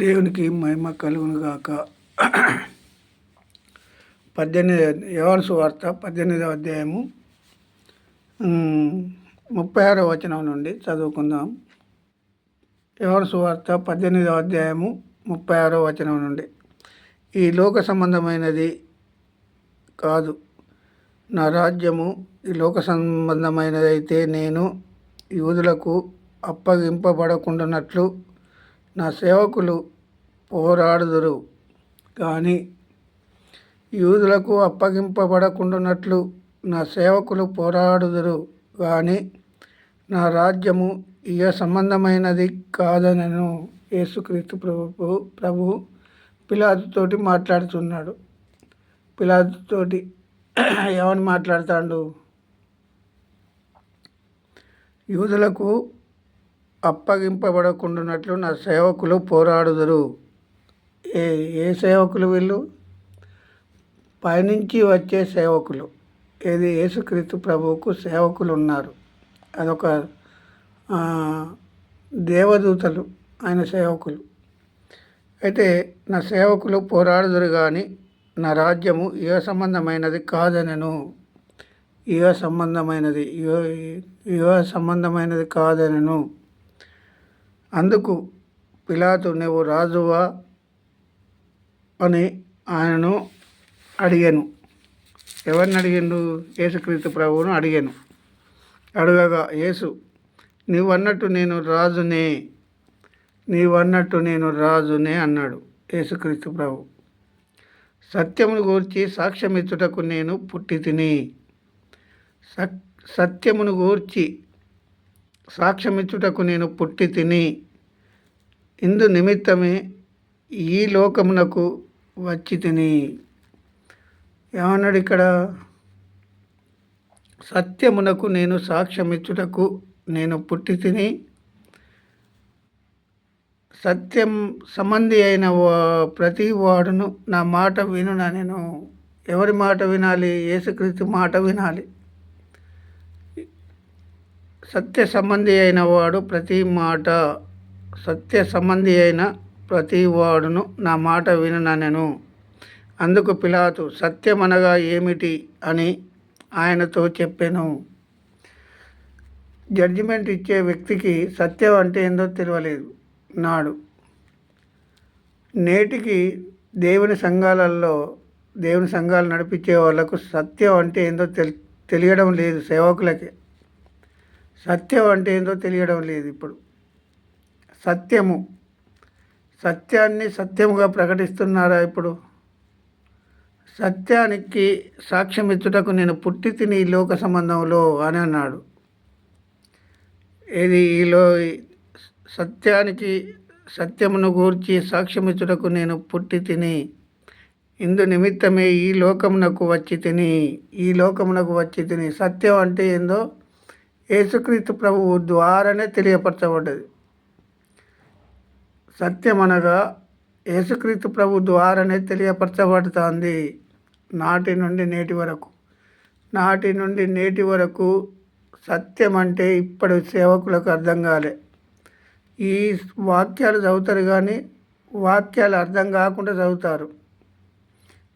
దేవునికి మహిమ కలుగునుగాక. పద్దెనిమిది యోహాను వార్త పద్దెనిమిదవ అధ్యాయము ముప్పై ఆరో వచనం నుండి చదువుకుందాం. యోహాను వార్త పద్దెనిమిదవ అధ్యాయము ముప్పై ఆరో వచనం నుండి. ఈ లోక సంబంధమైనది కాదు. నా రాజ్యము ఈ లోక సంబంధమైనదైతే నేను యూదులకు అప్పగింపబడకుండానట్లు నా సేవకులు పోరాడుదురు. కానీ యూదులకు అప్పగింపబడకుండునట్లు నా సేవకులు పోరాడుదురు. కానీ నా రాజ్యము ఇయ సంబంధమైనది కాదనను యేసుక్రీస్తు ప్రభు ప్రభు పిలాదుతోటి మాట్లాడుతున్నాడు పిలాదుతోటి ఏమని మాట్లాడుతాడు? యూదులకు అప్పగింపబడకుండానట్లు నా సేవకులు పోరాడుదురు. ఏ ఏ సేవకులు వీళ్ళు? పైనుంచి వచ్చే సేవకులు. ఏది? యేసుక్రీస్తు ప్రభువుకు సేవకులు ఉన్నారు అదొక దేవదూతలు ఆయన సేవకులు. అయితే నా సేవకులు పోరాడుదురు కానీ నా రాజ్యము ఏ సంబంధమైనది కాదనను. యువ సంబంధమైనది యువ యువ సంబంధమైనది కాదనను. అందుకు పిలాతు నువ్వు రాజువా? అని ఆయనను అడిగాను. ఎవరిని అడిగిండు? యేసుక్రీస్తు ప్రభువును అడిగాను. అడగగా యేసు నీవన్నట్టు నేను రాజునే నీవన్నట్టు నేను రాజునే అన్నాడు యేసుక్రీస్తు ప్రభు. సత్యమును గూర్చి సాక్ష్యమిచ్చుటకు నేను పుట్టి తిని సత్ సత్యమును గూర్చి సాక్ష్యమిచ్చుటకు నేను పుట్టి తిని ఇందు నిమిత్తమే ఈ లోకమునకు వచ్చి తిని. ఏమన్నాడు ఇక్కడ సత్యమునకు నేను సాక్ష్యమిచ్చుటకు నేను పుట్టి తిని సత్యం సంబంధి అయిన వా- ప్రతి వాడును నా మాట వినునా నేను. ఎవరి మాట వినాలి? యేసుక్రీస్తు మాట వినాలి. సత్య సంబంధి అయిన వాడు ప్రతి మాట సత్య సంబంధి అయిన ప్రతి వాడును నా మాట విననెను అందుకు పిలాతు సత్యమనగా ఏమిటి అని ఆయనతో చెప్పాను. జడ్జిమెంట్ ఇచ్చే వ్యక్తికి సత్యం అంటే ఏందో తెలియలేదు. నాడు నేటికి దేవుని సంఘాలలో దేవుని సంఘాలు నడిపించే వాళ్ళకు సత్యం అంటే ఏందో తెలి తెలియడం లేదు సేవకులకి. సత్యం అంటే ఏందో తెలియడం లేదు ఇప్పుడు. సత్యము. సత్యాన్ని సత్యముగా ప్రకటిస్తున్నారా ఇప్పుడు? సత్యానికి సాక్ష్యం ఇచ్చుటకు నేను పుట్టి తిని ఈ లోక సంబంధంలో అని అన్నాడు. ఇది ఈలో సత్యానికి సత్యమును గూర్చి సాక్ష్యమిచ్చుటకు నేను పుట్టి తిని ఇందు నిమిత్తమే ఈ లోకమునకు వచ్చి తిని ఈ లోకమునకు వచ్చి తిని సత్యం అంటే ఏందో యేసుక్రీస్తు ప్రభువు ద్వారానే తెలియపరచబడ్డది. సత్యం అనగా యేసుక్రీస్తు ప్రభు ద్వారానే తెలియపరచబడుతుంది నాటి నుండి నేటి వరకు. నాటి నుండి నేటి వరకు సత్యం అంటే ఇప్పటి సేవకులకు అర్థం కాలే. ఈ వాక్యాలు చదువుతారు కానీ వాక్యాలు అర్థం కాకుండా చదువుతారు.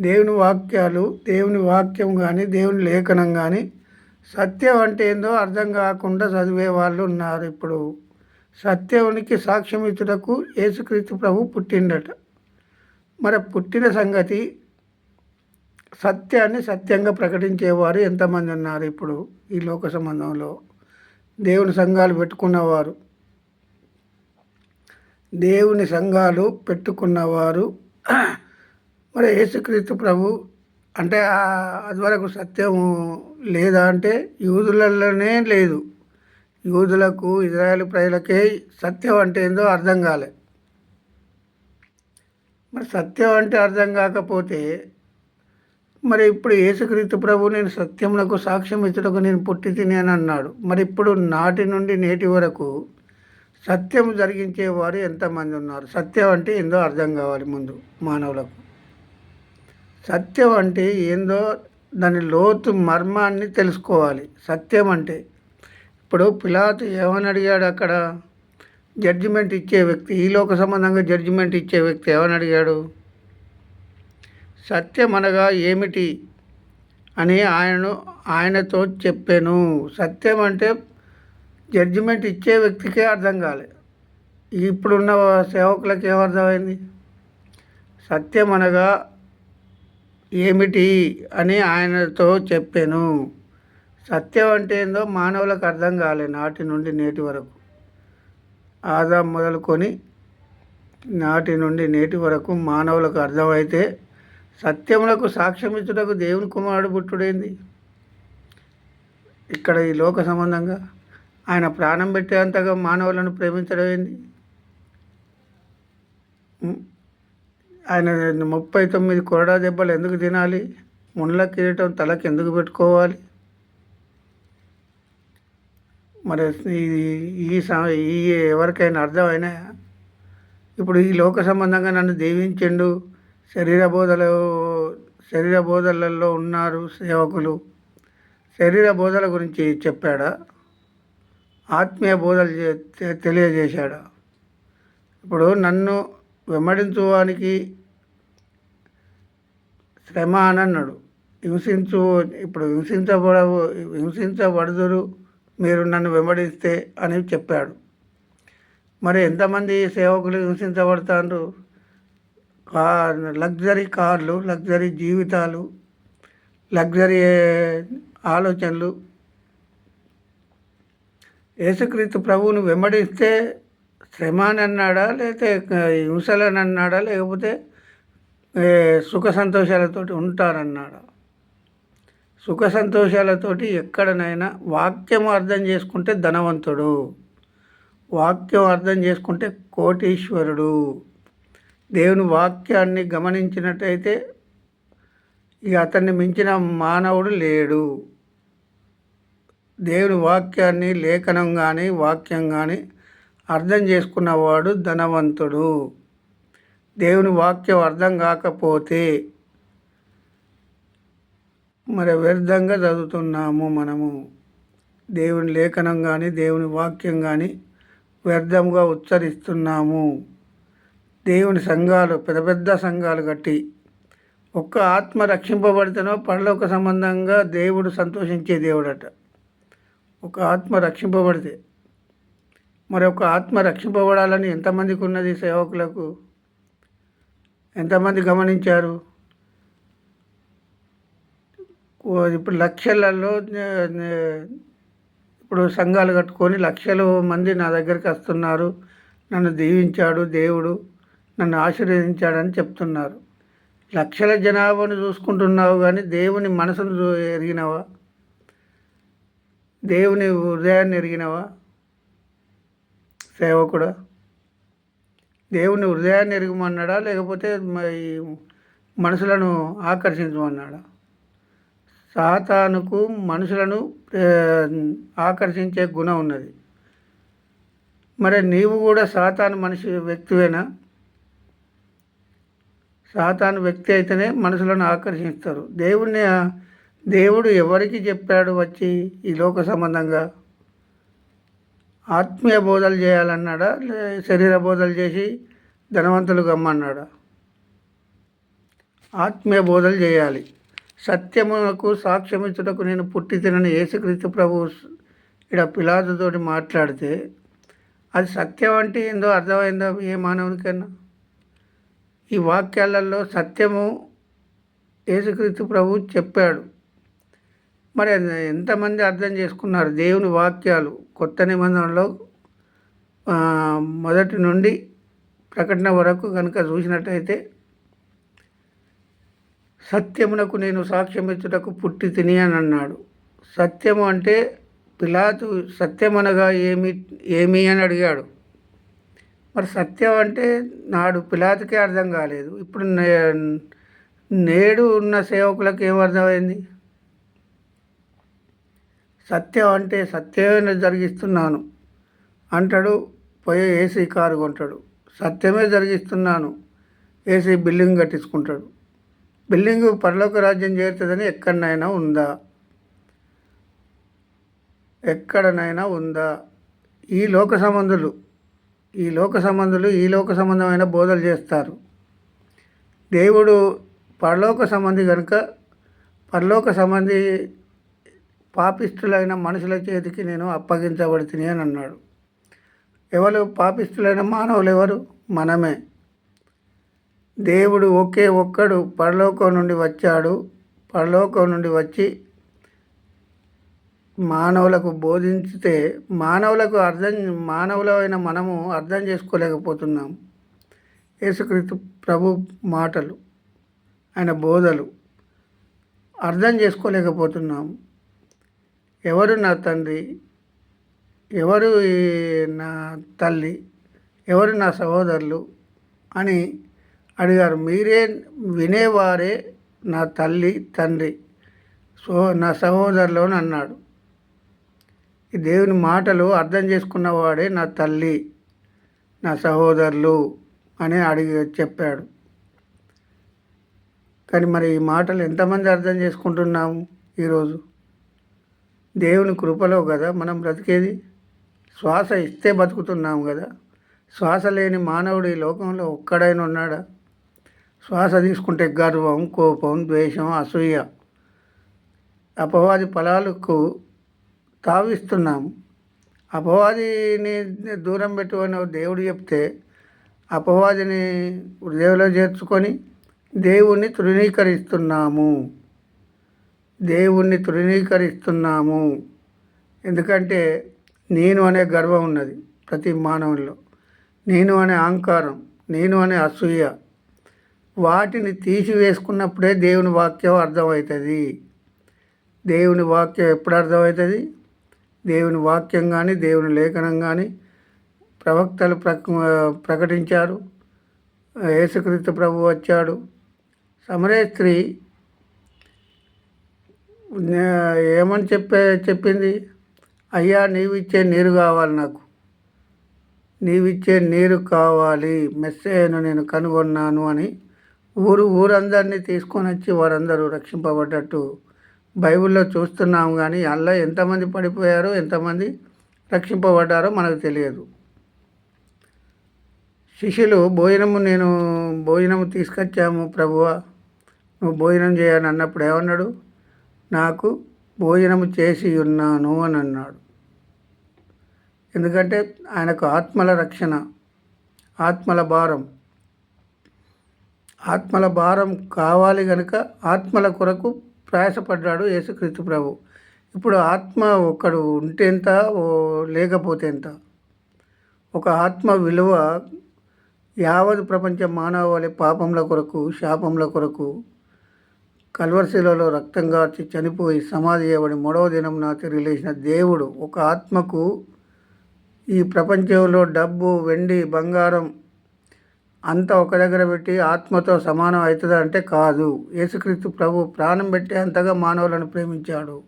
దేవుని వాక్యాలు దేవుని వాక్యం కానీ దేవుని లేఖనం కానీ సత్యం అంటే ఏందో అర్థం కాకుండా చదివే వాళ్ళు ఉన్నారు ఇప్పుడు. సత్యానికి సాక్ష్యమితుడకు యేసుక్రీస్తు ప్రభు పుట్టిండట. మరి పుట్టిన సంగతి సత్యాన్ని సత్యంగా ప్రకటించేవారు ఎంతమంది ఉన్నారు ఇప్పుడు ఈ లోక సంబంధంలో? దేవుని సంఘాలు పెట్టుకున్నవారు. దేవుని సంఘాలు పెట్టుకున్నవారు. మరి యేసుక్రీస్తు ప్రభు అంటే అదివరకు సత్యం లేదా అంటే యూదులలోనే లేదు. యూదులకు ఇజ్రాయేల్ ప్రజలకే సత్యం అంటే ఏందో అర్థం కాలే. మరి సత్యం అంటే అర్థం కాకపోతే మరి ఇప్పుడు యేసుక్రీస్తు ప్రభు నేను సత్యములకు సాక్ష్యం ఇచ్చుటకు నేను పుట్టి తిని అని అన్నాడు. మరి ఇప్పుడు నాటి నుండి నేటి వరకు సత్యం జరిగించేవారు ఎంతమంది ఉన్నారు? సత్యం అంటే ఏందో అర్థం కావాలి ముందు మానవులకు. సత్యం అంటే ఏందో దాని లోతు మర్మాన్ని తెలుసుకోవాలి. సత్యం అంటే ఇప్పుడు పిలాతు ఏమని అడిగాడు అక్కడ? జడ్జిమెంట్ ఇచ్చే వ్యక్తి ఈ లోక సంబంధంగా జడ్జిమెంట్ ఇచ్చే వ్యక్తి ఏమని అడిగాడు? సత్యం అనగా ఏమిటి అని ఆయనను ఆయనతో చెప్పాను. సత్యం అంటే జడ్జిమెంట్ ఇచ్చే వ్యక్తికే అర్థం కాలే. ఇప్పుడున్న సేవకులకు ఏమర్థమైంది సత్యం అనగా ఏమిటి అని ఆయనతో చెప్పాను. సత్యం అంటే ఏందో మానవులకు అర్థం కాలే నాటి నుండి నేటి వరకు. ఆదా మొదలుకొని నాటి నుండి నేటి వరకు మానవులకు అర్థమైతే సత్యములకు సాక్ష్యమిచ్చుటకు దేవుని కుమారుడు పుట్టుడైంది? ఇక్కడ ఈ లోక సంబంధంగా ఆయన ప్రాణం పెట్టేంతగా మానవులను ప్రేమించడం ఏంది ఆయన ముప్పై తొమ్మిది కొరడా దెబ్బలు ఎందుకు తినాలి? ముండ్ల కిరీటం తలకి ఎందుకు పెట్టుకోవాలి? మరి ఈ ఈ ఎవరికైనా అర్థమైనా? ఇప్పుడు ఈ లోక సంబంధంగా నన్ను దీవించిండు శరీర బోధలు శరీర బోధలలో ఉన్నారు సేవకులు. శరీర బోధల గురించి చెప్పాడా? ఆత్మీయ బోధలు తెలియజేశాడా? ఇప్పుడు నన్ను వెంబడించువానికి శ్రమ అని అన్నాడు హింసించు ఇప్పుడు హింసించబడ హింసించబడదురు మీరు నన్ను వెంబడిస్తే అని చెప్పాడు. మరి ఎంతమంది సేవకులు హింసించబడతారు కా లగ్జరీ కార్లు లగ్జరీ జీవితాలు లగ్జరీ ఆలోచనలు. యేసుక్రీస్తు ప్రభువును వెంబడిస్తే శ్రమ అని అన్నాడా లేకపోతే హింసలని అన్నాడా లేకపోతే సుఖ సంతోషాలతోటి ఉంటారన్నాడా సుఖ సంతోషాలతోటి ఎక్కడనైనా వాక్యం అర్థం చేసుకుంటే ధనవంతుడు. వాక్యం అర్థం చేసుకుంటే కోటీశ్వరుడు. దేవుని వాక్యాన్ని గమనించినట్టయితే ఇక అతన్ని మించిన మానవుడు లేడు. దేవుని వాక్యాన్ని లేఖనం కానీ వాక్యం కానీ అర్థం చేసుకున్నవాడు ధనవంతుడు. దేవుని వాక్యం అర్థం కాకపోతే మరి వ్యర్థంగా చదువుతున్నాము మనము. దేవుని లేఖనం కానీ దేవుని వాక్యం కానీ వ్యర్థంగా ఉచ్చరిస్తున్నాము. దేవుని సంఘాలు పెద్ద పెద్ద సంఘాలు కట్టి ఒక్క ఆత్మ రక్షింపబడితేనో పరలోక సంబంధంగా దేవుడు సంతోషించే దేవుడట. ఒక ఆత్మ రక్షింపబడితే మరి ఆత్మ రక్షింపబడాలని ఎంతమందికి ఉన్నది సేవకులకు? ఎంతమంది గమనించారు? ఇప్పుడు లక్షలలో ఇప్పుడు సంఘాలు కట్టుకొని లక్షల మంది నా దగ్గరికి వస్తున్నారు. నన్ను దీవించాడు దేవుడు. నన్ను ఆశీర్వదించాడని చెప్తున్నారు. లక్షల జనాభాను చూసుకుంటున్నావు కానీ దేవుని మనసును ఎరిగినవా? దేవుని హృదయాన్ని ఎరిగినవా? సేవకుడా? దేవుని హృదయాన్ని ఎరగమన్నాడా? లేకపోతే ఈ మనుషులను ఆకర్షించమన్నాడా? సాతానుకు మనుషులను ఆకర్షించే గుణం ఉన్నది. మరి నీవు కూడా సాతాను మనిషి వ్యక్తివేనా? సాతాను వ్యక్తి అయితేనే మనుషులను ఆకర్షిస్తారు. దేవుణ్ణి దేవుడు ఎవరికి చెప్పాడు వచ్చి ఈ లోక సంబంధంగా? ఆత్మీయ బోధలు చేయాలన్నాడా? శరీర బోధలు చేసి ధనవంతులు కమ్మన్నాడా? ఆత్మీయ బోధలు చేయాలి. సత్యమునకు సాక్ష్యమిచ్చుటకు నేను పుట్టి తినని యేసుక్రీస్తు ప్రభు ఇక్కడ పిలాదుతోటి మాట్లాడితే అది సత్యం అంటే ఏందో అర్థమైందో ఏ మానవునికైనా? ఈ వాక్యాలలో సత్యము యేసుక్రీస్తు ప్రభు చెప్పాడు. మరి ఎంతమంది అర్థం చేసుకున్నారు? దేవుని వాక్యాలు కొత్త నిబంధనలో మొదటి నుండి ప్రకటన వరకు కనుక చూసినట్టయితే సత్యమునకు నేను సాక్ష్యం ఇచ్చుటకు పుట్టి తిని అని అన్నాడు. సత్యము అంటే పిలాతు సత్యమనగా ఏమి ఏమి అని అడిగాడు. మరి సత్యం అంటే నాడు పిలాతుకే అర్థం కాలేదు. ఇప్పుడు నే- నేడు ఉన్న సేవకులకు ఏం అర్థమైంది? సత్యం అంటే సత్యమే జరిగిస్తున్నాను. అంటాడు పోయి ఏసీ కారు కొంటాడు. సత్యమే జరిగిస్తున్నాను. ఏసీ బిల్డింగ్ కట్టించుకుంటాడు. బిల్డింగ్ పరలోక రాజ్యం చేరుతుందని ఎక్కడనైనా ఉందా? ఎక్కడనైనా ఉందా? ఈ లోక సంబంధులు ఈ లోక సంబంధులు ఈ లోక సంబంధమైన బోధలు చేస్తారు. దేవుడు పరలోక సంబంధి కనుక పరలోక సంబంధి పాపిష్టులైన మనుషుల చేతికి నేను అప్పగించబడితిని అని అన్నాడు. ఎవరు పాపిష్టులైన మానవులు ఎవరు మనమే. దేవుడు ఒకే ఒక్కడు పరలోకం నుండి వచ్చాడు. పరలోకం నుండి వచ్చి మానవులకు బోధించితే మానవులకు అర్థం మానవులైన మనము అర్థం చేసుకోలేకపోతున్నాం. యేసుక్రీస్తు ప్రభు మాటలు ఆయన బోధలు అర్థం చేసుకోలేకపోతున్నాము ఎవరు నా తండ్రి? ఎవరు నా తల్లి? ఎవరు నా సహోదరులు? అని అడిగారు. మీరే వినేవారే నా తల్లి తండ్రి సో నా సహోదరులు అని అన్నాడు. ఈ దేవుని మాటలు అర్థం చేసుకున్నవాడే నా తల్లి నా సహోదరులు అని అడిగి చెప్పాడు. కానీ మరి ఈ మాటలు ఎంతమంది అర్థం చేసుకుంటున్నాము ఈరోజు? దేవుని కృపలో కదా మనం బ్రతికేది? శ్వాస ఇస్తే బతుకుతున్నాం కదా శ్వాస లేని మానవుడు ఈ లోకంలో ఒక్కడైనా ఉన్నాడా? శ్వాస తీసుకుంటే గర్వం కోపం ద్వేషం అసూయ. అపవాది ఫలాలకు తావిస్తున్నాము అపవాదిని దూరం పెట్టుకొని దేవుడు చెప్తే అపవాదిని హృదయంలో చేర్చుకొని దేవుణ్ణి తృణీకరిస్తున్నాము. దేవుణ్ణి తృణీకరిస్తున్నాము. ఎందుకంటే నేను అనే గర్వం ఉన్నది ప్రతి మానవుల్లో నేను అనే అహంకారం నేను అనే అసూయ. వాటిని తీసివేసుకున్నప్పుడే దేవుని వాక్యం అర్థమవుతుంది. దేవుని వాక్యం ఎప్పుడు అర్థమవుతుంది? దేవుని వాక్యం కానీ దేవుని లేఖనం కానీ ప్రవక్తలు ప్రక ప్రకటించారు. యేసుక్రీస్తు ప్రభు వచ్చాడు. సమరే స్త్రీ ఏమని చెప్పే చెప్పింది? అయ్యా నీవిచ్చే నీరు కావాలి నాకు. నీవిచ్చే నీరు కావాలి. మెస్సేను నేను కనుగొన్నాను అని ఊరు ఊరందరినీ తీసుకొని వచ్చి వారందరూ రక్షింపబడ్డట్టు బైబిల్లో చూస్తున్నాము కానీ అలా ఎంతమంది పడిపోయారో ఎంతమంది రక్షింపబడ్డారో మనకు తెలియదు. శిష్యులు భోజనము నేను భోజనము తీసుకొచ్చాము ప్రభువ. నువ్వు భోజనం చేయని అన్నప్పుడు ఏమన్నాడు? నాకు భోజనము చేసి ఉన్నాను అని అన్నాడు ఎందుకంటే ఆయనకు ఆత్మల రక్షణ ఆత్మల భారం. ఆత్మల భారం కావాలి కనుక ఆత్మల కొరకు ప్రయాసపడ్డాడు యేసుక్రీస్తు ప్రభు. ఇప్పుడు ఆత్మ ఒకడు ఉంటే ఎంత లేకపోతే ఎంత ఒక ఆత్మ విలువ యావత్ ప్రపంచ మానవాళి పాపంల కొరకు శాపంల కొరకు కల్వర్శిలలో రక్తం కార్చి చనిపోయి సమాధి అవ్వడి మూడవ దినం నా తిరిగి లేచిన దేవుడు ఒక ఆత్మకు ఈ ప్రపంచంలో డబ్బు వెండి బంగారం అంతా ఒక దగ్గర పెట్టి ఆత్మతో సమానం అవుతుందా అంటే కాదు. యేసుక్రీస్తు ప్రభు ప్రాణం పెట్టే అంతగా మానవులను ప్రేమించాడు.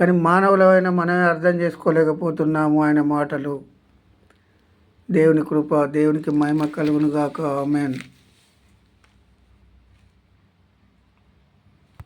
కానీ మానవులమైన మనమే అర్థం చేసుకోలేకపోతున్నాము ఆయన మాటలు. దేవుని కృప దేవునికి మహిమ కలుగునుగాక. ఆమెన్.